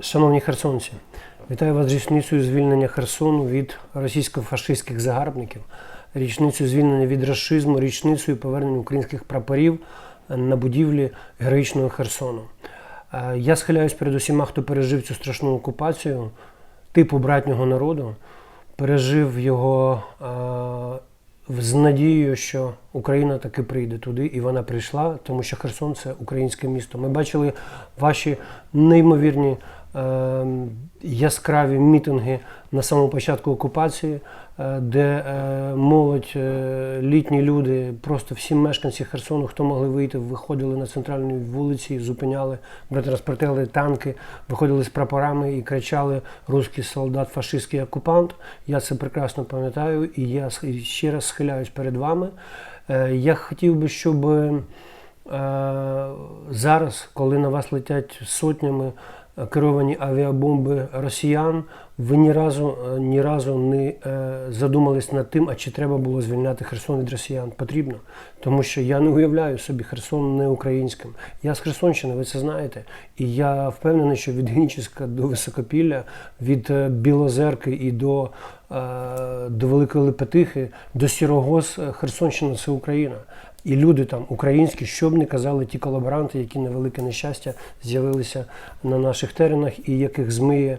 Шановні херсонці, вітаю вас з річницею звільнення Херсону від російсько-фашистських загарбників, річницею звільнення від расизму, річницею повернення українських прапорів на будівлі героїчного Херсону. Е, Я схиляюсь перед усіма, хто пережив цю страшну окупацію типу братнього народу, пережив його е, з надією, що Україна таки прийде туди, і вона прийшла, тому що Херсон це українське місто. Ми бачили ваші неймовірні яскраві мітинги на самому початку окупації, е, де е, молодь, е, літні люди, просто всі мешканці Херсону, хто могли вийти, виходили на центральні вулиці, зупиняли, братранспортили танки, виходили з прапорами і кричали Руський солдат, фашистський окупант. Я це прекрасно пам'ятаю, і я ще раз схиляюсь перед вами. Я хотів би, щоб зараз, коли на вас летять сотнями керовані авіабомби росіян, ви ні разу, е, ні разу не е, задумались над тим, а чи треба було звільняти Херсон від росіян. Потрібно. Тому що я не уявляю собі Херсон не українським. Я з Херсонщини, ви це знаєте. І я впевнений, що від Геніческа до Високопілля, від е, Білозерки і до, до Великої Лепетихи, до Сірогоз, Херсонщина це Україна. І люди там українські, що б не казали ті колаборанти, які на велике нещастя з'явилися на наших теренах, і яких змиє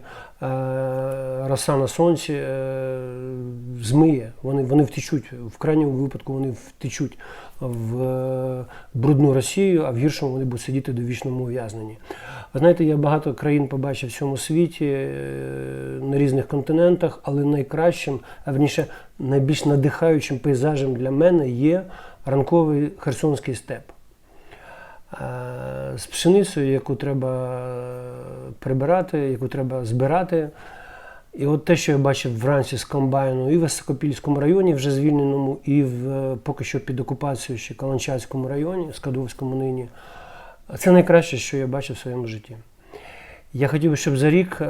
роса на сонці, е, змиє. Вони, вони втечуть. В крайньому випадку вони втечуть в е, брудну Росію, а в гіршому вони будуть сидіти до вічному ув'язненні. Знаєте, я багато країн побачив в цьому світі е, на різних континентах, але найкращим, а верніше найбільш надихаючим пейзажем для мене є ранковий херсонський степ. Е, З пшеницею, яку треба прибирати, яку треба збирати. І от те, що я бачив вранці з комбайну і в Високопільському районі, вже звільненому, і в е, поки що під окупацією ще Каланчацькому районі, Скадовському нині, це найкраще, що я бачив в своєму житті. Я хотів би, щоб за рік е,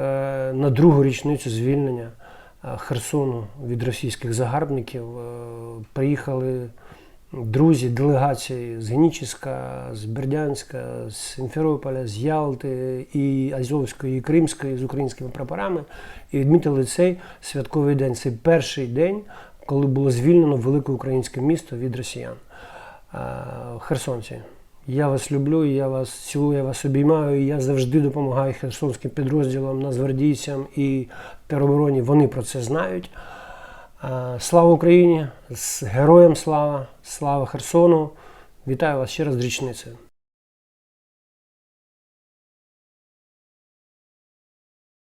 на другу річницю звільнення е, Херсону від російських загарбників приїхали друзі, делегації з Геніческа, з Бердянська, з Сімферополя, з Ялти і Азовської, і Кримської з українськими прапорами і відмітили цей святковий день. Це перший день, коли було звільнено велике українське місто від росіян. Херсонці. Я вас люблю, я вас цілую, я вас обіймаю. Я завжди допомагаю херсонським підрозділам, нацгвардійцям і теробороні. Вони про це знають. Е, Слава Україні! З героям слава! Слава Херсону! Вітаю вас ще раз з річницею.